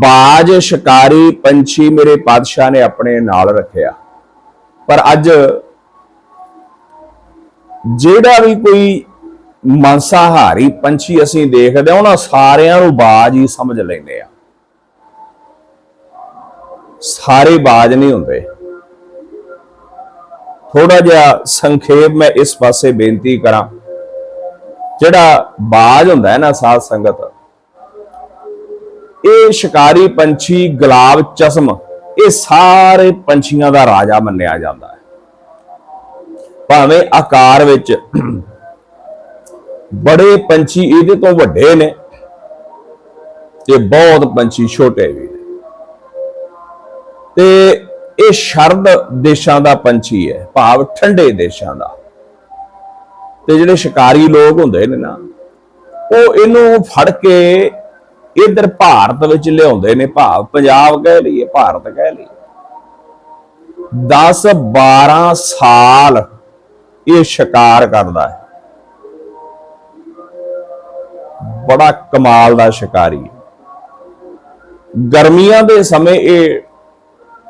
ਬਾਜ ਸ਼ਿਕਾਰੀ ਪੰਛੀ ਮੇਰੇ ਪਾਤਸ਼ਾਹ ਨੇ ਆਪਣੇ ਨਾਲ ਰੱਖਿਆ। ਪਰ ਅੱਜ ਜਿਹੜਾ ਵੀ ਕੋਈ ਮਾਂਸਾਹਾਰੀ ਪੰਛੀ ਅਸੀਂ ਦੇਖਦੇ ਹਾਂ, ਉਹਨਾਂ ਸਾਰਿਆਂ ਨੂੰ ਬਾਜ ਹੀ ਸਮਝ ਲੈਂਦੇ ਆ। ਸਾਰੇ ਬਾਜ ਨਹੀਂ ਹੁੰਦੇ। ਥੋੜਾ ਜਿਹਾ ਸੰਖੇਪ ਮੈਂ ਇਸ ਪਾਸੇ ਬੇਨਤੀ ਕਰਾਂ। ਜਿਹੜਾ ਬਾਜ ਹੁੰਦਾ ਹੈ ਨਾ ਸਾਧ ਸੰਗਤ ਇਹ ਸ਼ਿਕਾਰੀ ਪੰਛੀ ਗੁਲਾਬ ਚਸ਼ਮ, ਇਹ ਸਾਰੇ ਪੰਛੀਆਂ ਦਾ ਰਾਜਾ ਮੰਨਿਆ ਜਾਂਦਾ ਹੈ। ਭਾਵੇਂ ਆਕਾਰ ਵਿੱਚ ਬੜੇ ਪੰਛੀ ਇਹਦੇ ਤੋਂ ਵੱਡੇ ਨੇ, ਤੇ ਬਹੁਤ ਪੰਛੀ ਛੋਟੇ ਵੀ ਨੇ। ਤੇ ਇਹ ਸ਼ਰਦ ਦੇਸ਼ਾਂ ਦਾ ਪੰਛੀ ਹੈ, ਭਾਵ ਠੰਡੇ ਦੇਸ਼ਾਂ ਦਾ। ਤੇ ਜਿਹੜੇ ਸ਼ਿਕਾਰੀ ਲੋਕ ਹੁੰਦੇ ਨੇ ਨਾ, ਉਹ ਇਹਨੂੰ ਫੜ ਕੇ ਇਧਰ ਭਾਰਤ ਵਿੱਚ ਲਿਆਉਂਦੇ ਨੇ ਭਾਵ, ਪੰਜਾਬ ਕਹਿ ਲਈਏ, ਭਾਰਤ ਕਹਿ ਲਈਏ। 10 12 ਸਾਲ ਇਹ ਸ਼ਿਕਾਰ ਕਰਦਾ ਹੈ। ਬੜਾ ਕਮਾਲ ਦਾ ਸ਼ਿਕਾਰੀ ਹੈ। ਗਰਮੀਆਂ ਦੇ ਸਮੇਂ ਇਹ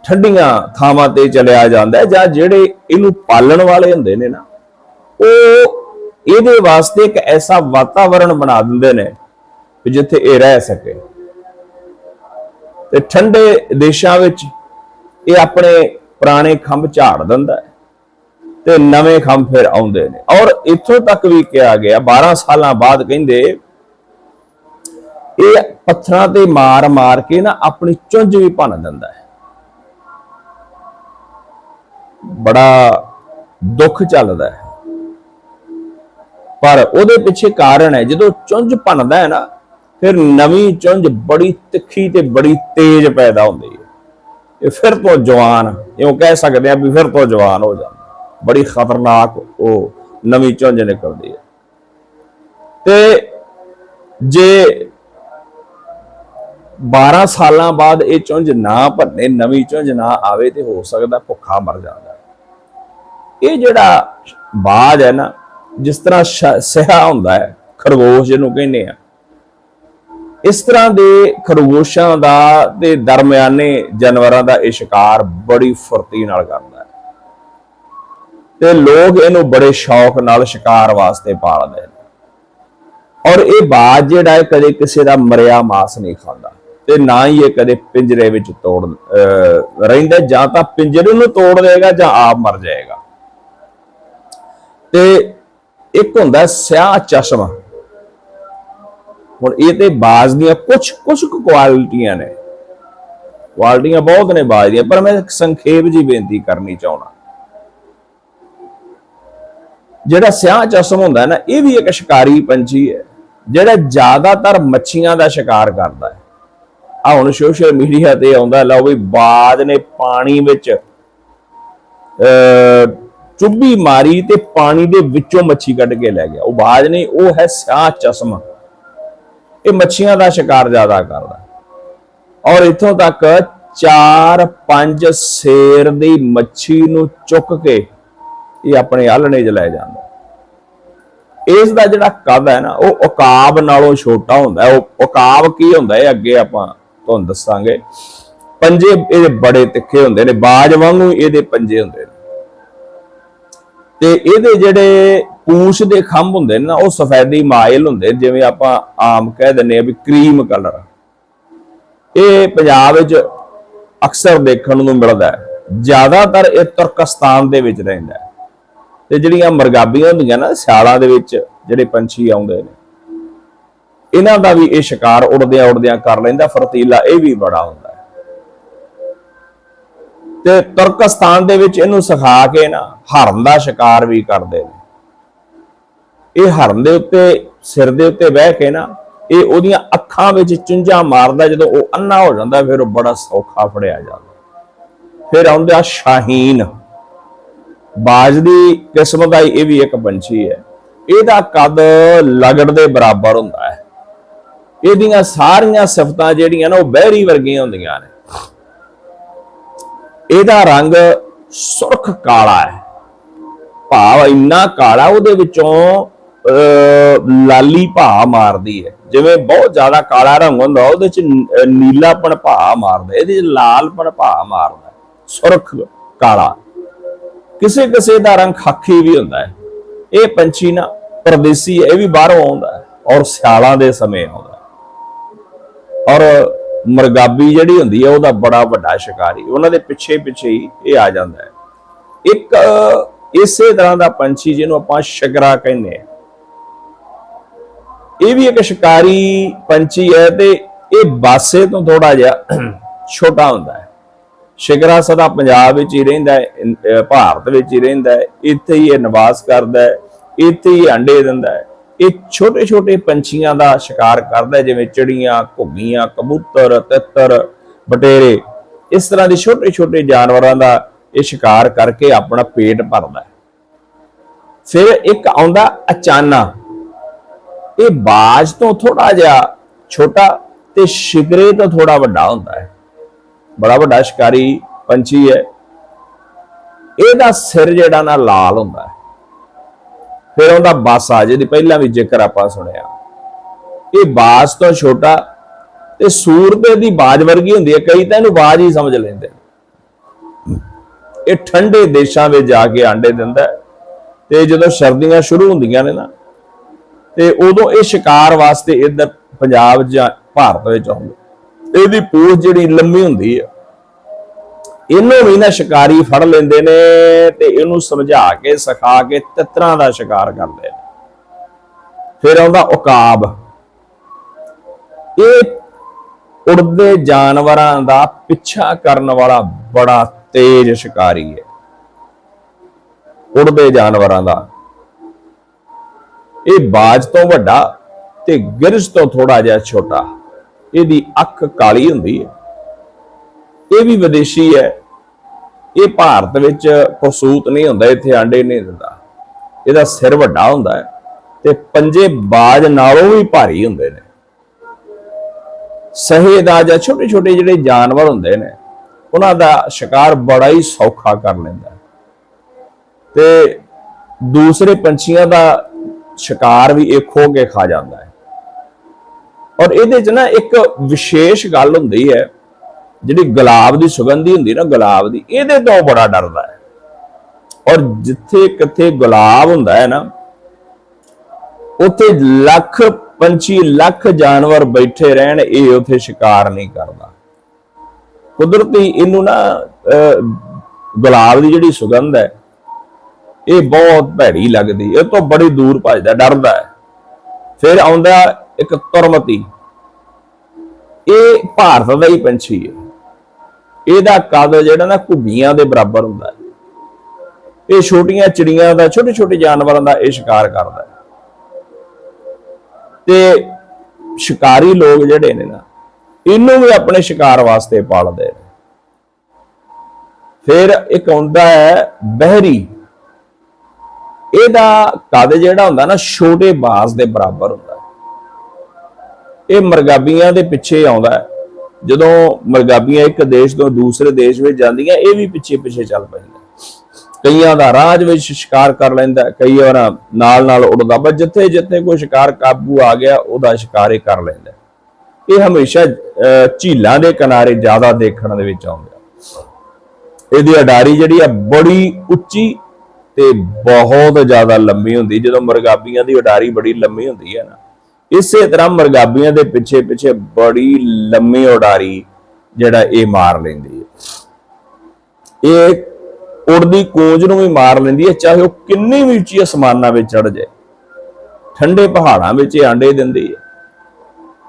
ਠੰਡੀਆਂ ਥਾਵਾਂ ਤੇ ਚਲਿਆ ਜਾਂਦਾ ਜਾਂ ਜਿਹੜੇ ਇਹਨੂੰ ਪਾਲਣ ਵਾਲੇ ਹੁੰਦੇ ਨੇ ਨਾ, ਉਹ ਇਹਦੇ ਵਾਸਤੇ ਇੱਕ ਐਸਾ ਵਾਤਾਵਰਣ ਬਣਾ ਦਿੰਦੇ ਨੇ ਕਿ ਜਿੱਥੇ ਇਹ ਰਹਿ ਸਕੇ। ਤੇ ਠੰਡੇ ਦੇਸ਼ਾਂ ਵਿੱਚ ਇਹ ਆਪਣੇ ਪੁਰਾਣੇ ਖੰਭ ਝਾੜ ਦਿੰਦਾ ਹੈ ਤੇ ਨਵੇਂ ਖੰਭ ਫਿਰ ਆਉਂਦੇ ਨੇ। ਔਰ ਇੱਥੋਂ ਤੱਕ ਵੀ ਕਿਹਾ ਗਿਆ 12 ਸਾਲਾਂ ਬਾਅਦ ਕਹਿੰਦੇ, ਇਹ ਪੱਥਰਾਂ ਤੇ ਮਾਰ ਮਾਰ ਕੇ ਨਾ ਆਪਣੀ ਚੁੰਝ ਵੀ ਭੰਨ ਦਿੰਦਾ ਹੈ। ਬੜਾ ਦੁੱਖ ਚੱਲਦਾ ਹੈ। ਪਰ ਉਹਦੇ ਪਿੱਛੇ ਕਾਰਨ ਹੈ, ਜਦੋਂ ਚੁੰਝ ਭੰਨਦਾ ਹੈ ਨਾ ਫਿਰ ਨਵੀਂ ਚੁੰਝ ਬੜੀ ਤਿੱਖੀ ਤੇ ਬੜੀ ਤੇਜ਼ ਪੈਦਾ ਹੁੰਦੀ ਹੈ। ਇਹ ਫਿਰ ਤੋਂ ਜਵਾਨ, ਇਉਂ ਕਹਿ ਸਕਦੇ ਆ ਵੀ ਫਿਰ ਤੋਂ ਜਵਾਨ ਹੋ ਜਾਂਦਾ। ਬੜੀ ਖਤਰਨਾਕ ਉਹ ਨਵੀਂ ਚੁੰਝ ਨਿਕਲਦੀ ਹੈ। ਤੇ ਜੇ 12 ਸਾਲਾਂ ਬਾਅਦ ਇਹ ਚੁੰਝ ਨਾ ਭੰਨੇ ਨਵੀਂ ਚੁੰਝ ਨਾ ਆਵੇ ਤੇ ਹੋ ਸਕਦਾ ਭੁੱਖਾ ਮਰ ਜਾਂਦਾ। ਇਹ ਜਿਹੜਾ ਬਾਜ ਹੈ ਨਾ, ਜਿਸ ਤਰ੍ਹਾਂ ਸ਼- ਸਿਹਾ ਹੁੰਦਾ ਹੈ, ਖਰਗੋਸ਼ ਜਿਹਨੂੰ ਕਹਿੰਦੇ ਆ ਇਸ ਤਰ੍ਹਾਂ ਦੇ ਖਰਗੋਸ਼ਾਂ ਦਾ ਤੇ ਦਰਮਿਆਨੇ ਜਾਨਵਰਾਂ ਦਾ ਇਹ ਸ਼ਿਕਾਰ ਬੜੀ ਫੁਰਤੀ ਨਾਲ ਕਰਦਾ ਹੈ। ਤੇ ਲੋਕ ਇਹਨੂੰ ਬੜੇ ਸ਼ੌਕ ਨਾਲ ਸ਼ਿਕਾਰ ਵਾਸਤੇ ਪਾਲਦੇ ਨੇ। ਔਰ ਇਹ ਬਾਜ ਜਿਹੜਾ ਹੈ ਕਦੇ ਕਿਸੇ ਦਾ ਮਰਿਆ ਮਾਸ ਨਹੀਂ ਖਾਂਦਾ ਤੇ ਨਾ ਹੀ ਇਹ ਕਦੇ ਪਿੰਜਰੇ ਵਿੱਚ ਤੋੜ ਅਹ, ਰਹਿੰਦਾ ਜਾਂ ਤਾਂ ਪਿੰਜਰੇ ਨੂੰ ਤੋੜ ਦੇਗਾ ਜਾਂ ਆਪ ਮਰ ਜਾਏਗਾ ਤੇ ਇੱਕ ਹੁੰਦਾ ਸਿਆਹ ਚਸ਼ਮਾ। ਹੁਣ ਇਹ ਤੇ ਬਾਜ਼ ਦੀਆਂ ਕੁਝ ਕੁਝ ਕੁਆਲਿਟੀਆਂ ਨੇ। ਕੁਆਲਿਟੀਆਂ ਬਹੁਤ ਨੇ ਬਾਜ਼ ਦੀਆਂ, ਪਰ ਮੈਂ ਸੰਖੇਪ ਜੀ ਬੇਨਤੀ ਕਰਨੀ ਚਾਹਣਾ ਜਿਹੜਾ ਸਿਆਹ ਚਸ਼ਮ ਹੁੰਦਾ ਨਾ, ਇਹ ਵੀ ਇੱਕ ਸ਼ਿਕਾਰੀ ਪੰਛੀ ਹੈ, ਜਿਹੜਾ ਜ਼ਿਆਦਾਤਰ ਮੱਛੀਆਂ ਦਾ ਸ਼ਿਕਾਰ ਕਰਦਾ ਹੈ। ਆ ਹੁਣ ਸੋਸ਼ਲ ਮੀਡੀਆ ਤੇ ਆਉਂਦਾ, ਲਓ ਵੀ ਬਾਜ਼ ਨੇ ਪਾਣੀ ਵਿੱਚ ਅ ਚੁੱਭੀ ਮਾਰੀ ਤੇ ਪਾਣੀ ਦੇ ਵਿੱਚੋਂ ਮੱਛੀ ਕੱਢ ਕੇ ਲੈ ਗਿਆ। ਉਹ ਬਾਜ਼ ਨਹੀਂ, ਉਹ ਹੈ ਸਿਆਹ ਚਸ਼ਮਾ ਇਹ ਮੱਛੀਆਂ ਦਾ ਸ਼ਿਕਾਰ ਜ਼ਿਆਦਾ ਕਰਦਾ। ਔਰ ਇੱਥੋਂ ਤੱਕ 4-5 ਸ਼ੇਰ ਦੀ ਮੱਛੀ ਨੂੰ ਚੁੱਕ ਕੇ ਇਹ ਆਪਣੇ ਆਲਣੇ 'ਚ ਲੈ ਜਾਂਦਾ। ਇਸ ਦਾ ਜਿਹੜਾ ਕਦ ਹੈ ਨਾ, ਉਹ ਉਕਾਬ ਨਾਲੋਂ ਛੋਟਾ ਹੁੰਦਾ ਹੈ। ਉਹ ਉਕਾਬ ਕੀ ਹੁੰਦਾ ਹੈ? ਅੱਗੇ ਆਪਾਂ ਤੁਹਾਨੂੰ ਦੱਸਾਂਗੇ। ਪੰਜੇ ਇਹਦੇ ਬੜੇ ਤਿੱਖੇ ਹੁੰਦੇ ਨੇ, ਬਾਜ ਵਾਂਗੂ ਇਹਦੇ ਪੰਜੇ ਹੁੰਦੇ ਨੇ। ਤੇ ਇਹਦੇ ਜਿਹੜੇ ਪੂਛ ਦੇ ਖੰਭ ਹੁੰਦੇ ਨੇ ਨਾ, ਉਹ ਸਫੈਦੀ ਮਾਇਲ ਹੁੰਦੇ ਜਿਵੇਂ ਆਪਾਂ ਆਮ ਕਹਿ ਦਿੰਨੇ ਆ ਵੀ ਕਰੀਮ ਕਲਰ ਇਹ ਪੰਜਾਬ ਵਿੱਚ ਅਕਸਰ ਦੇਖਣ ਨੂੰ ਮਿਲਦਾ ਹੈ। ਜ਼ਿਆਦਾਤਰ ਇਹ ਤੁਰਕਸਤਾਨ ਦੇ ਵਿੱਚ ਰਹਿੰਦਾ ਹੈ। ਤੇ ਜਿਹੜੀਆਂ ਮਰਗਾਬੀਆਂ ਹੁੰਦੀਆਂ ਨਾ, ਸਿਆਲਾਂ ਦੇ ਵਿੱਚ ਜਿਹੜੇ ਪੰਛੀ ਆਉਂਦੇ ਨੇ, ਇਹਨਾਂ ਦਾ ਵੀ ਇਹ ਸ਼ਿਕਾਰ ਉੜਦਿਆਂ ਉੜਦਿਆਂ ਕਰ ਲੈਂਦਾ, ਫਰਤੀਲਾ ਇਹ ਵੀ ਬੜਾ ਹੁੰਦਾ ਹੈ। ਤੇ ਤੁਰਕਸਤਾਨ ਦੇ ਵਿੱਚ ਇਹਨੂੰ ਸਿਖਾ ਕੇ ਨਾ, ਹਰਨ ਦਾ ਸ਼ਿਕਾਰ ਵੀ ਕਰਦੇ ਨੇ। ਇਹ ਹਰਨ ਦੇ ਉੱਤੇ, ਸਿਰ ਦੇ ਉੱਤੇ ਬਹਿ ਕੇ ਨਾ, ਇਹ ਉਹਦੀਆਂ ਅੱਖਾਂ ਵਿੱਚ ਚੁੰਝਾ ਮਾਰਦਾ, ਜਦੋਂ ਉਹ ਅੰਨਾ ਹੋ ਜਾਂਦਾ, ਫਿਰ ਉਹ ਬੜਾ ਸੌਖਾ ਫੜਿਆ ਜਾਂਦਾ। ਫਿਰ ਆਉਂਦਾ ਸ਼ਾਹੀਨ। ਬਾਜ ਦੀ ਕਿਸਮ ਦਾ ਇਹ ਵੀ ਇੱਕ ਪੰਛੀ ਹੈ। ਇਹਦਾ ਕੱਦ ਲਗੜ ਦੇ ਬਰਾਬਰ ਹੁੰਦਾ ਹੈ। ਇਹਦੀਆਂ ਸਾਰੀਆਂ ਸਿਫਤਾਂ ਜਿਹੜੀਆਂ ਨੇ, ਉਹ ਬਹਿਰੀ ਵਰਗੀਆਂ ਹੁੰਦੀਆਂ ਨੇ। ਇਹਦਾ ਰੰਗ ਸੁਰਖ ਕਾਲਾ ਹੈ। ਭਾਵ ਇੰਨਾ ਕਾਲਾ, ਉਹਦੇ ਵਿੱਚੋਂ ਲਾਲੀ ਭਾ ਮਾਰਦੀ ਹੈ। ਜਿਵੇਂ ਬਹੁਤ ਜ਼ਿਆਦਾ ਕਾਲਾ ਰੰਗ ਹੁੰਦਾ, ਉਹਦੇ ਚ ਨੀਲਾਪਣ ਭਾ ਮਾਰਦਾ, ਇਹਦੇ ਚ ਲਾਲਪਣ ਭਾ ਮਾਰਦਾ ਸੁਰਖ ਕਾਲਾ। ਕਿਸੇ ਕਿਸੇ ਦਾ ਰੰਗ ਖਾਕੀ ਵੀ ਹੁੰਦਾ ਹੈ। ਇਹ ਪੰਛੀ ਨਾ ਪਰਦੇਸੀ ਇਹ ਵੀ ਬਾਹਰੋਂ ਆਉਂਦਾ ਹੈ ਔਰ ਸਿਆਲਾਂ ਦੇ ਸਮੇਂ ਆਉਂਦਾ ਹੈ। ਔਰ ਮਰਗਾਬੀ ਜਿਹੜੀ ਹੁੰਦੀ ਹੈ, ਉਹਦਾ ਬੜਾ ਵੱਡਾ ਸ਼ਿਕਾਰੀ। ਉਹਨਾਂ ਦੇ ਪਿੱਛੇ ਪਿੱਛੇ ਹੀ ਇਹ ਆ ਜਾਂਦਾ ਹੈ। ਇੱਕ ਇਸੇ ਤਰ੍ਹਾਂ ਦਾ ਪੰਛੀ ਜਿਹਨੂੰ ਆਪਾਂ ਸ਼ਗਰਾ ਕਹਿੰਦੇ ਆ ਇਹ ਵੀ ਇੱਕ ਸ਼ਿਕਾਰੀ ਪੰਛੀ ਹੈ ਤੇ ਇਹ ਬਾਸੇ ਤੋਂ ਥੋੜਾ ਜਿਹਾ ਛੋਟਾ ਹੁੰਦਾ ਹੈ। ਸ਼ਿਗਰਾ ਸਦਾ ਪੰਜਾਬ ਵਿੱਚ ਹੀ ਰਹਿੰਦਾ ਹੈ ਭਾਰਤ ਵਿੱਚ ਹੀ ਰਹਿੰਦਾ ਹੈ, ਇੱਥੇ ਹੀ ਇਹ ਨਿਵਾਸ ਕਰਦਾ ਹੈ, ਇੱਥੇ ਹੀ ਅੰਡੇ ਦਿੰਦਾ ਹੈ। ਇਹ ਛੋਟੇ ਛੋਟੇ ਪੰਛੀਆਂ ਦਾ ਸ਼ਿਕਾਰ ਕਰਦਾ ਜਿਵੇਂ ਚਿੜੀਆਂ, ਘੁੱਗੀਆਂ, ਕਬੂਤਰ, ਤਿੱਤਰ, ਬਟੇਰੇ। ਇਸ ਤਰ੍ਹਾਂ ਦੇ ਛੋਟੇ ਛੋਟੇ ਜਾਨਵਰਾਂ ਦਾ ਇਹ ਸ਼ਿਕਾਰ ਕਰਕੇ ਆਪਣਾ ਪੇਟ ਭਰਦਾ ਹੈ। ਫਿਰ ਇੱਕ ਆਉਂਦਾ ਅਚਾਨਾ। ਇਹ ਬਾਜ ਤੋਂ ਥੋੜਾ ਜਿਹਾ ਛੋਟਾ ਤੇ ਸ਼ਿਗਰੇ ਤੋਂ ਥੋੜਾ ਵੱਡਾ ਹੁੰਦਾ ਹੈ। ਬੜਾ ਵੱਡਾ ਸ਼ਿਕਾਰੀ ਪੰਛੀ ਹੈ। ਇਹਦਾ ਸਿਰ ਜਿਹੜਾ ਨਾ ਲਾਲ ਹੁੰਦਾ ਹੈ। ਫਿਰ ਉਹਦਾ ਬਾਸਾ ਜਿਹਦੀ ਪਹਿਲਾਂ ਵੀ ਜ਼ਿਕਰ ਆਪਾਂ ਸੁਣਿਆ, ਇਹ ਬਾਜ ਤੋਂ ਛੋਟਾ ਤੇ ਸੂਰਤ ਦੀ ਬਾਜ ਵਰਗੀ ਹੁੰਦੀ ਹੈ। ਕਈ ਤਾਂ ਇਹਨੂੰ ਬਾਜ ਹੀ ਸਮਝ ਲੈਂਦੇ ਨੇ। ਇਹ ਠੰਡੇ ਦੇਸ਼ਾਂ ਵਿੱਚ ਜਾ ਕੇ ਆਂਡੇ ਦਿੰਦਾ ਤੇ ਜਦੋਂ ਸਰਦੀਆਂ ਸ਼ੁਰੂ ਹੁੰਦੀਆਂ ਨੇ ਨਾ ਤੇ ਉਦੋਂ ਇਹ ਸ਼ਿਕਾਰ ਵਾਸਤੇ ਇੱਧਰ ਪੰਜਾਬ ਜਾਂ ਭਾਰਤ ਵਿੱਚ ਆਉਂਦੇ। ਇਹਦੀ ਪੂਛ ਜਿਹੜੀ ਲੰਮੀ ਹੁੰਦੀ ਹੈ ਇਹਨੂੰ ਵੀ ਨਾ ਸ਼ਿਕਾਰੀ ਫੜ ਲੈਂਦੇ ਨੇ ਤੇ ਇਹਨੂੰ ਸਮਝਾ ਕੇ, ਸਿਖਾ ਕੇ ਤਿੱਤਰਾਂ ਦਾ ਸ਼ਿਕਾਰ ਕਰਦੇ ਨੇ। ਫਿਰ ਆਉਂਦਾ ਉਕਾਬ। ਇਹ ਉੜਦੇ ਜਾਨਵਰਾਂ ਦਾ ਪਿੱਛਾ ਕਰਨ ਵਾਲਾ ਬੜਾ ਤੇਜ਼ ਸ਼ਿਕਾਰੀ ਹੈ। ਉੜਦੇ ਜਾਨਵਰਾਂ ਦਾ। ਇਹ ਬਾਜ ਤੋਂ ਵੱਡਾ ਤੇ ਗਿਰਜ ਤੋਂ ਥੋੜਾ ਜਿਹਾ ਛੋਟਾ। ਇਹਦੀ ਅੱਖ ਕਾਲੀ ਹੁੰਦੀ ਹੈ। ਇਹ ਵੀ ਵਿਦੇਸ਼ੀ ਹੈ। ਇਹ ਭਾਰਤ ਵਿੱਚ ਕਸੂਤ ਨਹੀਂ ਹੁੰਦਾ, ਇੱਥੇ ਆਂਡੇ ਨਹੀਂ ਦਿੰਦਾ। ਇਹਦਾ ਸਿਰ ਵੱਡਾ ਹੁੰਦਾ ਹੈ ਤੇ ਪੰਜੇ ਬਾਜ ਨਾਲੋਂ ਵੀ ਭਾਰੀ ਹੁੰਦੇ ਨੇ। ਸਹੇ ਦਾ ਜਾਂ ਛੋਟੇ ਛੋਟੇ ਜਿਹੜੇ ਜਾਨਵਰ ਹੁੰਦੇ ਨੇ, ਉਹਨਾਂ ਦਾ ਸ਼ਿਕਾਰ ਬੜਾ ਹੀ ਸੌਖਾ ਕਰ ਲੈਂਦਾ ਤੇ ਦੂਸਰੇ ਪੰਛੀਆਂ ਦਾ ਸ਼ਿਕਾਰ ਵੀ ਇਹ ਖੋ ਕੇ ਖਾ ਜਾਂਦਾ ਹੈ। ਔਰ ਇਹਦੇ 'ਚ ਨਾ ਇੱਕ ਵਿਸ਼ੇਸ਼ ਗੱਲ ਹੁੰਦੀ ਹੈ ਜਿਹੜੀ ਗੁਲਾਬ ਦੀ ਸੁਗੰਧੀ ਹੁੰਦੀ ਨਾ ਗੁਲਾਬ ਦੀ ਇਹਦੇ ਤੋਂ ਬੜਾ ਡਰਦਾ ਹੈ। ਔਰ ਜਿੱਥੇ ਕਿੱਥੇ ਗੁਲਾਬ ਹੁੰਦਾ ਹੈ ਨਾ ਉੱਥੇ ਲੱਖ ਪੰਛੀ ਲੱਖ ਜਾਨਵਰ ਬੈਠੇ ਰਹਿਣ ਇਹ ਉੱਥੇ ਸ਼ਿਕਾਰ ਨਹੀਂ ਕਰਦਾ। ਕੁਦਰਤੀ ਇਹਨੂੰ ਨਾ ਅਹ, ਗੁਲਾਬ ਦੀ ਜਿਹੜੀ ਸੁਗੰਧ ਹੈ ਇਹ ਬਹੁਤ ਭੈੜੀ ਲੱਗਦੀ, ਇਹ ਤੋਂ ਬੜੀ ਦੂਰ ਭੱਜਦਾ, ਡਰਦਾ ਹੈ। ਫਿਰ ਆਉਂਦਾ ਇੱਕ ਤੁਰਮਤੀ ਇਹ ਭਾਰਤ ਦਾ ਹੀ ਪੰਛੀ ਹੈ। ਇਹਦਾ ਕੱਦ ਜਿਹੜਾ ਨਾ ਘੁੱਗੀਆਂ ਦੇ ਬਰਾਬਰ ਹੁੰਦਾ ਹੈ। ਇਹ ਛੋਟੀਆਂ ਚਿੜੀਆਂ ਦਾ ਛੋਟੇ ਛੋਟੇ ਜਾਨਵਰਾਂ ਦਾ ਇਹ ਸ਼ਿਕਾਰ ਕਰਦਾ ਹੈ। ਤੇ ਸ਼ਿਕਾਰੀ ਲੋਕ ਜਿਹੜੇ ਨੇ ਨਾ, ਇਹਨੂੰ ਵੀ ਆਪਣੇ ਸ਼ਿਕਾਰ ਵਾਸਤੇ ਪਾਲਦੇ ਨੇ। ਫਿਰ ਇੱਕ ਆਉਂਦਾ ਹੈ ਬਹਿਰੀ। ਇਹਦਾ ਕੱਦ ਜਿਹੜਾ ਹੁੰਦਾ ਨਾ ਛੋਟੇ ਬਾਜ਼ ਦੇ ਬਰਾਬਰ ਹੁੰਦਾ। ਇਹ ਮਰਗਾਬੀਆਂ ਦੇ ਪਿੱਛੇ ਆਉਂਦਾ ਹੈ। ਜਦੋਂ ਮਰਗਾਬੀਆਂ ਇੱਕ ਦੇਸ਼ ਤੋਂ ਦੂਸਰੇ ਦੇਸ਼ ਵਿੱਚ ਜਾਂਦੀਆਂ ਇਹ ਵੀ ਪਿੱਛੇ ਪਿੱਛੇ ਚੱਲ ਪੈਂਦਾ ਕਈਆਂ ਦਾ ਰਾਜ ਵਿੱਚ ਸ਼ਿਕਾਰ ਕਰ ਲੈਂਦਾ ਹੈ, ਕਈ ਵਾਰ ਨਾਲ ਨਾਲ ਉੜਦਾ ਬਸ ਜਿੱਥੇ ਜਿੱਥੇ ਕੋਈ ਸ਼ਿਕਾਰ ਕਾਬੂ ਆ ਗਿਆ ਉਹਦਾ ਸ਼ਿਕਾਰ ਇਹ ਕਰ ਲੈਂਦਾ ਇਹ ਹਮੇਸ਼ਾ ਅਹ, ਝੀਲਾਂ ਦੇ ਕਿਨਾਰੇ ਜ਼ਿਆਦਾ ਦੇਖਣ ਦੇ ਵਿੱਚ ਆਉਂਦਾ ਇਹਦੀ ਅਡਾਰੀ ਜਿਹੜੀ ਆ ਬੜੀ ਉੱਚੀ ਤੇ ਬਹੁਤ ਜ਼ਿਆਦਾ ਲੰਮੀ ਹੁੰਦੀ, ਜਦੋਂ ਮਰਗਾਬੀਆਂ ਦੀ ਉਡਾਰੀ ਬੜੀ ਲੰਮੀ ਹੁੰਦੀ ਹੈ ਨਾ। ਇਸੇ ਤਰ੍ਹਾਂ ਮਰਗਾਬੀਆਂ ਦੇ ਪਿੱਛੇ ਪਿੱਛੇ ਬੜੀ ਲੰਮੀ ਉਡਾਰੀ ਜਿਹੜਾ ਇਹ ਮਾਰ ਲੈਂਦੀ ਹੈ। ਇਹ ਉੜਦੀ ਕੂੰਜ ਨੂੰ ਵੀ ਮਾਰ ਲੈਂਦੀ ਹੈ, ਚਾਹੇ ਉਹ ਕਿੰਨੀ ਵੀ ਉੱਚੀ ਅਸਮਾਨਾਂ ਵਿੱਚ ਚੜ ਜਾਏ। ਠੰਡੇ ਪਹਾੜਾਂ ਵਿੱਚ ਇਹ ਆਂਡੇ ਦਿੰਦੀ ਹੈ।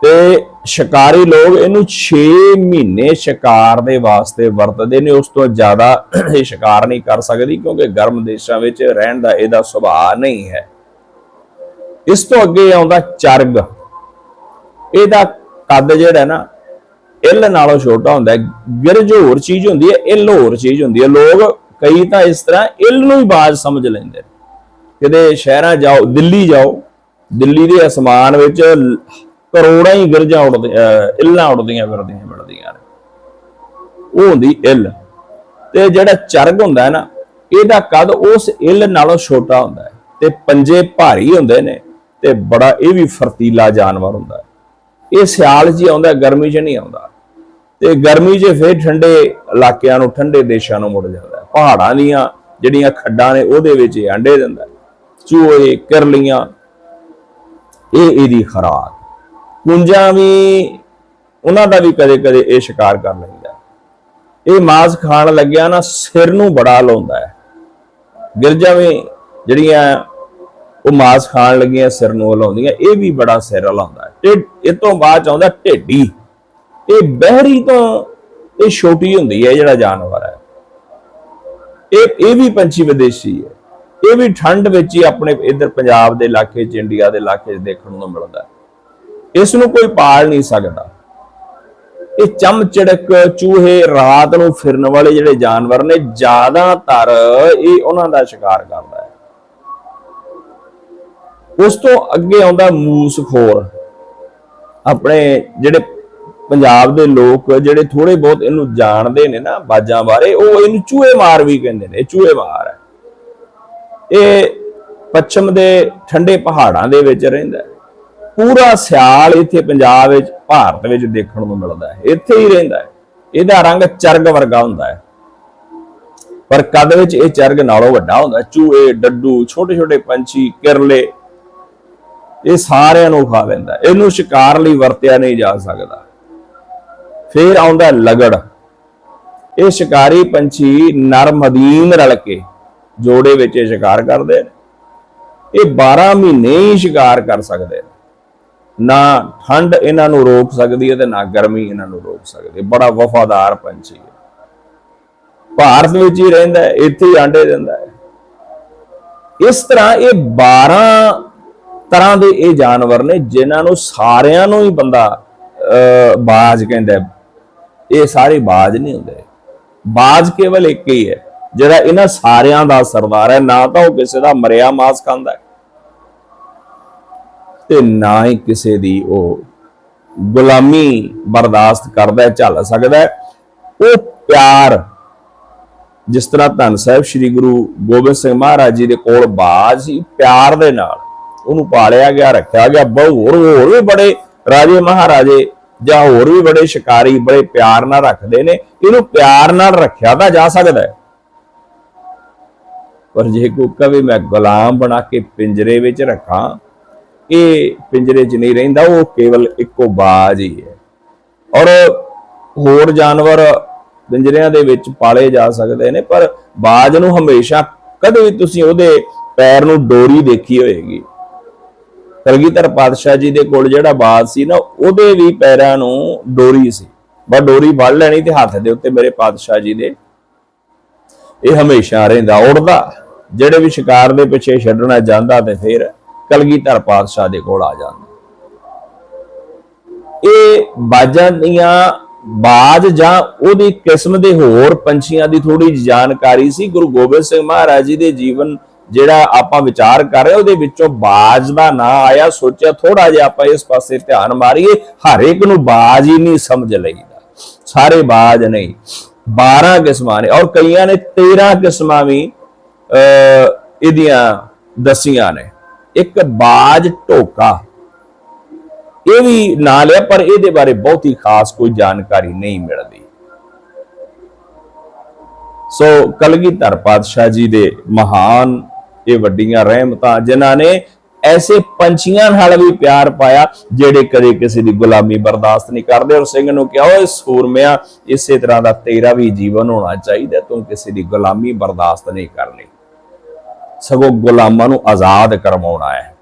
ਤੇ ਸ਼ਿਕਾਰੀ ਲੋਕ ਇਹਨੂੰ 6 ਮਹੀਨੇ ਸ਼ਿਕਾਰ ਦੇ ਵਾਸਤੇ ਵਰਤਦੇ ਨੇ, ਉਸ ਤੋਂ ਜ਼ਿਆਦਾ ਇਹ ਸ਼ਿਕਾਰ ਨਹੀਂ ਕਰ ਸਕਦੀ ਕਿਉਂਕਿ ਗਰਮ ਦੇਸ਼ਾਂ ਵਿੱਚ ਰਹਿਣ ਦਾ ਇਹਦਾ ਸੁਭਾਅ ਨਹੀਂ ਹੈ। ਇਸ ਤੋਂ ਅੱਗੇ ਆਉਂਦਾ ਚਰਗ। ਇਹਦਾ ਕੱਦ ਜਿਹੜਾ ਨਾ, ਇੱਲ ਨਾਲੋਂ ਛੋਟਾ ਹੁੰਦਾ ਗਿਰਜ ਹੋਰ ਚੀਜ਼ ਹੁੰਦੀ ਹੈ, ਇੱਲ ਹੋਰ ਚੀਜ਼ ਹੁੰਦੀ ਹੈ। ਲੋਕ ਕਈ ਤਾਂ ਇਸ ਤਰ੍ਹਾਂ ਇੱਲ ਨੂੰ ਹੀ ਬਾਜ਼ ਸਮਝ ਲੈਂਦੇ ਨੇ। ਕਿਤੇ ਸ਼ਹਿਰਾਂ ਜਾਓ, ਦਿੱਲੀ ਜਾਓ, ਦਿੱਲੀ ਦੇ ਅਸਮਾਨ ਵਿੱਚ ਕਰੋੜਾਂ ਹੀ ਗਿਰਜਾਂ ਉੱਡਦੇ ਇੱਲਾਂ ਉੱਡਦੀਆਂ ਫਿਰਦੀਆਂ ਮਿਲਦੀਆਂ ਨੇ। ਉਹ ਹੁੰਦੀ ਇੱਲ। ਤੇ ਜਿਹੜਾ ਚਰਗ ਹੁੰਦਾ ਹੈ ਨਾ, ਇਹਦਾ ਕੱਦ ਉਸ ਇੱਲ ਨਾਲੋਂ ਛੋਟਾ ਹੁੰਦਾ ਹੈ? ਤੇ ਪੰਜੇ ਭਾਰੀ ਹੁੰਦੇ ਨੇ, ਤੇ ਬੜਾ ਇਹ ਵੀ ਫਰਤੀਲਾ ਜਾਨਵਰ ਹੁੰਦਾ ਹੈ। ਇਹ ਸਿਆਲ 'ਚ ਹੀ ਆਉਂਦਾ, ਗਰਮੀ 'ਚ ਨਹੀਂ ਆਉਂਦਾ। ਤੇ ਗਰਮੀ 'ਚ ਫਿਰ ਠੰਡੇ ਇਲਾਕਿਆਂ ਨੂੰ, ਠੰਡੇ ਦੇਸ਼ਾਂ ਨੂੰ ਮੁੜ ਜਾਂਦਾ ਪਹਾੜਾਂ ਦੀਆਂ ਜਿਹੜੀਆਂ ਖੱਡਾਂ ਨੇ, ਉਹਦੇ ਵਿੱਚ ਇਹ ਅੰਡੇ ਦਿੰਦਾ ਹੈ। ਚੂਹੇ, ਕਿਰਲੀਆਂ, ਇਹ ਇਹਦੀ ਖਰਾਕ। ਕੁੰਜਾਂ ਵੀ ਉਹਨਾਂ ਦਾ ਵੀ ਕਦੇ ਕਦੇ ਇਹ ਸ਼ਿਕਾਰ ਕਰ ਲੈਂਦਾ ਇਹ ਮਾਸ ਖਾਣ ਲੱਗਿਆ ਨਾ ਸਿਰ ਨੂੰ ਬੜਾ ਲਾਉਂਦਾ ਹੈ। ਗਿਰਜਾਂ ਵੀ ਜਿਹੜੀਆਂ ਉਹ ਮਾਸ ਖਾਣ ਲੱਗੀਆਂ ਸਿਰ ਨੂੰ ਹਲਾਉਂਦੀਆਂ ਇਹ ਵੀ ਬੜਾ ਸਿਰ ਹਲਾਉਂਦਾ ਹੈ। ਤੇ ਇਹ ਤੋਂ ਬਾਅਦ ਚ ਆਉਂਦਾ ਢੇਡੀ। ਇਹ ਬਹਿਰੀ ਤੋਂ ਇਹ ਛੋਟੀ ਹੁੰਦੀ ਹੈ ਜਿਹੜਾ ਜਾਨਵਰ ਹੈ। ਇਹ ਇਹ ਵੀ ਪੰਛੀ ਵਿਦੇਸ਼ੀ ਹੈ। ਇਹ ਵੀ ਠੰਡ ਵਿੱਚ ਹੀ ਆਪਣੇ ਇੱਧਰ ਪੰਜਾਬ ਦੇ ਇਲਾਕੇ ਚ, ਇੰਡੀਆ ਦੇ ਇਲਾਕੇ 'ਚ ਦੇਖਣ ਨੂੰ ਮਿਲਦਾ ਹੈ। ਇਸ ਨੂੰ ਕੋਈ ਪਾਲ ਨਹੀਂ ਸਕਦਾ। ਇਹ ਚਮਚੜਕ ਚੂਹੇ ਰਾਤ ਨੂੰ ਫਿਰਨ ਵਾਲੇ ਜਿਹੜੇ ਜਾਨਵਰ ਨੇ, ਜ਼ਿਆਦਾਤਰ ਇਹ ਉਹਨਾਂ ਦਾ ਸ਼ਿਕਾਰ ਕਰਦਾ ਹੈ। ਉਸ ਤੋਂ ਅੱਗੇ ਆਉਂਦਾ ਮੂਸਖੋਰ। ਆਪਣੇ ਜਿਹੜੇ ਪੰਜਾਬ ਦੇ ਲੋਕ ਜਿਹੜੇ ਥੋੜੇ ਬਹੁਤ ਇਹਨੂੰ ਜਾਣਦੇ ਨੇ ਨਾ ਬਾਜਾਂ ਬਾਰੇ, ਉਹ ਇਹਨੂੰ ਚੂਹੇ ਮਾਰ ਵੀ ਕਹਿੰਦੇ ਨੇ ਚੂਹੇ ਮਾਰ ਹੈ। ਇਹ ਪੱਛਮ ਦੇ ਠੰਡੇ ਪਹਾੜਾਂ ਦੇ ਵਿੱਚ ਰਹਿੰਦਾ ਪੂਰਾ ਸਿਆਲ ਇੱਥੇ ਪੰਜਾਬ ਵਿੱਚ, ਭਾਰਤ ਵਿੱਚ ਦੇਖਣ ਨੂੰ ਮਿਲਦਾ ਹੈ। ਇੱਥੇ ਹੀ ਰਹਿੰਦਾ ਹੈ। ਇਹਦਾ ਰੰਗ ਚਰਗ ਵਰਗਾ ਹੁੰਦਾ ਹੈ। ਪਰ ਕਦ ਵਿੱਚ ਇਹ ਚਰਗ ਨਾਲੋਂ ਵੱਡਾ ਹੁੰਦਾ ਹੈ। ਚੂਹੇ, ਡੱਡੂ ਛੋਟੇ ਛੋਟੇ ਪੰਛੀ, ਕਿਰਲੇ, ਇਹ ਸਾਰਿਆਂ ਨੂੰ ਖਾ ਲੈਂਦਾ ਇਹਨੂੰ ਸ਼ਿਕਾਰ ਲਈ ਵਰਤਿਆ ਨਹੀਂ ਜਾ ਸਕਦਾ। ਫਿਰ ਆਉਂਦਾ ਲਗੜ। ਇਹ ਸ਼ਿਕਾਰੀ ਪੰਛੀ ਨਰ ਮਦੀਨ ਰਲ ਕੇ ਜੋੜੇ ਵਿੱਚ ਇਹ ਸ਼ਿਕਾਰ ਕਰਦੇ ਨੇ। ਇਹ 12 ਮਹੀਨੇ ਹੀ ਸ਼ਿਕਾਰ ਕਰ ਸਕਦੇ ਨੇ। ਨਾ ਠੰਡ ਇਹਨਾਂ ਨੂੰ ਰੋਕ ਸਕਦੀ ਹੈ ਤੇ ਨਾ ਗਰਮੀ ਇਹਨਾਂ ਨੂੰ ਰੋਕ ਸਕਦੀ ਹੈ। ਬੜਾ ਵਫਾਦਾਰ ਪੰਛੀ ਹੈ। ਭਾਰਤ ਵਿੱਚ ਹੀ ਰਹਿੰਦਾ ਹੈ ਇੱਥੇ ਹੀ ਆਂਡੇ ਦਿੰਦਾ ਹੈ। ਇਸ ਤਰ੍ਹਾਂ ਇਹ 12 ਤਰ੍ਹਾਂ ਦੇ ਇਹ ਜਾਨਵਰ ਨੇ ਜਿਨ੍ਹਾਂ ਨੂੰ ਸਾਰਿਆਂ ਨੂੰ ਹੀ ਬੰਦਾ ਅਹ, ਬਾਜ ਕਹਿੰਦਾ ਇਹ ਸਾਰੇ ਬਾਜ ਨਹੀਂ ਹੁੰਦੇ। ਬਾਜ ਕੇਵਲ ਇੱਕ ਹੀ ਹੈ। ਜਿਹੜਾ ਇਹਨਾਂ ਸਾਰਿਆਂ ਦਾ ਸਰਦਾਰ ਹੈ ਨਾ ਤਾਂ ਉਹ ਕਿਸੇ ਦਾ ਮਰਿਆ ਮਾਸ ਖਾਂਦਾ ਤੇ ਨਾ ਹੀ ਕਿਸੇ ਦੀ ਉਹ ਗੁਲਾਮੀ ਬਰਦਾਸ਼ਤ ਕਰਦਾ ਹੈ ਝੱਲ ਸਕਦਾ ਹੈ। ਉਹ ਪਿਆਰ, ਜਿਸ ਤਰ੍ਹਾਂ ਧੰਨ ਸਾਹਿਬ ਸ੍ਰੀ ਗੁਰੂ ਗੋਬਿੰਦ ਸਿੰਘ ਮਹਾਰਾਜ ਜੀ ਦੇ ਕੋਲ ਬਾਜ ਸੀ, ਪਿਆਰ ਦੇ ਨਾਲ ਉਹਨੂੰ ਪਾਲਿਆ ਗਿਆ, ਰੱਖਿਆ ਗਿਆ। ਬਹੁ ਹੋਰ ਹੋਰ ਵੀ ਬੜੇ ਰਾਜੇ ਮਹਾਰਾਜੇ ਜਾਂ ਹੋਰ ਵੀ ਬੜੇ ਸ਼ਿਕਾਰੀ ਬੜੇ ਪਿਆਰ ਨਾਲ ਰੱਖਦੇ ਨੇ। ਇਹਨੂੰ ਪਿਆਰ ਨਾਲ ਰੱਖਿਆ ਤਾਂ ਜਾ ਸਕਦਾ ਹੈ। ਪਰ ਜੇ ਕੋਈ ਕਵੇ ਮੈਂ ਗੁਲਾਮ ਬਣਾ ਕੇ ਪਿੰਜਰੇ ਵਿੱਚ ਰੱਖਾਂ ਇਹ ਪਿੰਜਰੇ 'ਚ ਨਹੀਂ ਰਹਿੰਦਾ, ਉਹ ਕੇਵਲ ਇੱਕੋ ਬਾਜ ਹੀ ਹੈ। ਔਰ ਹੋਰ ਜਾਨਵਰ ਪਿੰਜਰਿਆਂ ਦੇ ਵਿੱਚ ਪਾਲੇ ਜਾ ਸਕਦੇ ਨੇ, ਪਰ ਬਾਜ ਨੂੰ ਹਮੇਸ਼ਾ ਕਦੇ ਵੀ ਤੁਸੀਂ ਉਹਦੇ ਪੈਰ ਨੂੰ ਡੋਰੀ ਦੇਖੀ ਹੋਏਗੀ। ਕਲਗੀਧਰ ਪਾਤਸ਼ਾਹ ਜੀ ਦੇ ਕੋਲ ਜਿਹੜਾ ਬਾਜ ਸੀ ਨਾ, ਉਹਦੇ ਵੀ ਪੈਰਾਂ ਨੂੰ ਡੋਰੀ ਸੀ। ਬਸ ਡੋਰੀ ਫੜ ਲੈਣੀ ਤੇ ਹੱਥ ਦੇ ਉੱਤੇ ਮੇਰੇ ਪਾਤਸ਼ਾਹ ਜੀ ਦੇ। ਇਹ ਹਮੇਸ਼ਾ ਰਹਿੰਦਾ, ਉੜਦਾ। ਜਿਹੜੇ ਵੀ ਸ਼ਿਕਾਰ ਦੇ ਪਿੱਛੇ ਛੱਡਣਾ ਜਾਂਦਾ ਤੇ ਫੇਰ ਕਲਗੀਧਰ ਪਾਤਸ਼ਾਹ ਦੇ ਕੋਲ ਆ ਜਾਂਦਾ। ਇਹ ਬਾਜਾਂ ਦੀਆਂ ਬਾਜ ਜਾਂ ਉਹਦੀ ਕਿਸਮ ਦੇ ਹੋਰ ਪੰਛੀਆਂ ਦੀ ਥੋੜੀ ਜਿਹੀ ਜਾਣਕਾਰੀ ਸੀ। ਗੁਰੂ ਗੋਬਿੰਦ ਸਿੰਘ ਮਹਾਰਾਜ ਜੀ ਦੇ ਜੀਵਨ ਜਿਹੜਾ ਆਪਾਂ ਵਿਚਾਰ ਕਰ ਰਹੇ ਉਹਦੇ ਵਿੱਚੋਂ ਬਾਜ ਦਾ ਨਾਂ ਆਇਆ। ਸੋਚਿਆ ਥੋੜਾ ਜਿਹਾ ਆਪਾਂ ਇਸ ਪਾਸੇ ਧਿਆਨ ਮਾਰੀਏ, ਹਰ ਇੱਕ ਨੂੰ ਬਾਜ ਹੀ ਨਹੀਂ ਸਮਝ ਲਈਦਾ। ਸਾਰੇ ਬਾਜ ਨਹੀਂ 12 ਕਿਸਮਾਂ ਨੇ ਔਰ ਕਈਆਂ ਨੇ 13 ਕਿਸਮਾਂ ਵੀ, ਅਹ, ਇਹਦੀਆਂ ਦਸੀਆਂ ਨੇ। ਇੱਕ ਬਾਜ ਢੋਕਾ। ਇਹ ਵੀ ਨਾਂ ਲਿਆ ਪਰ ਇਹਦੇ ਬਾਰੇ ਬਹੁਤੀ ਖਾਸ ਕੋਈ ਜਾਣਕਾਰੀ ਨਹੀਂ ਮਿਲਦੀ। ਸੋ ਕਲਗੀਧਰ ਪਾਤਸ਼ਾਹ ਜੀ ਦੇ ਮਹਾਨ ਇਹ ਵੱਡੀਆਂ ਰਹਿਮਤਾਂ, ਜਿਨ੍ਹਾਂ ਨੇ ਐਸੇ ਪੰਛੀਆਂ ਨਾਲ ਵੀ ਪਿਆਰ ਪਾਇਆ, ਜਿਹੜੇ ਕਦੇ ਕਿਸੇ ਦੀ ਗੁਲਾਮੀ ਬਰਦਾਸ਼ਤ ਨਹੀਂ ਕਰਦੇ। ਔਰ ਸਿੰਘ ਨੂੰ ਕਿਹਾ, ਓਏ ਸੂਰਮਿਆ, ਇਸੇ ਤਰ੍ਹਾਂ ਦਾ ਤੇਰਾ ਵੀ ਜੀਵਨ ਹੋਣਾ ਚਾਹੀਦਾ ਤੂੰ ਕਿਸੇ ਦੀ ਗੁਲਾਮੀ ਬਰਦਾਸ਼ਤ ਨਹੀਂ ਕਰਨੀ। ਸਗੋਂ ਗੁਲਾਮਾਂ ਨੂੰ ਆਜ਼ਾਦ ਕਰਵਾਉਣਾ ਹੈ।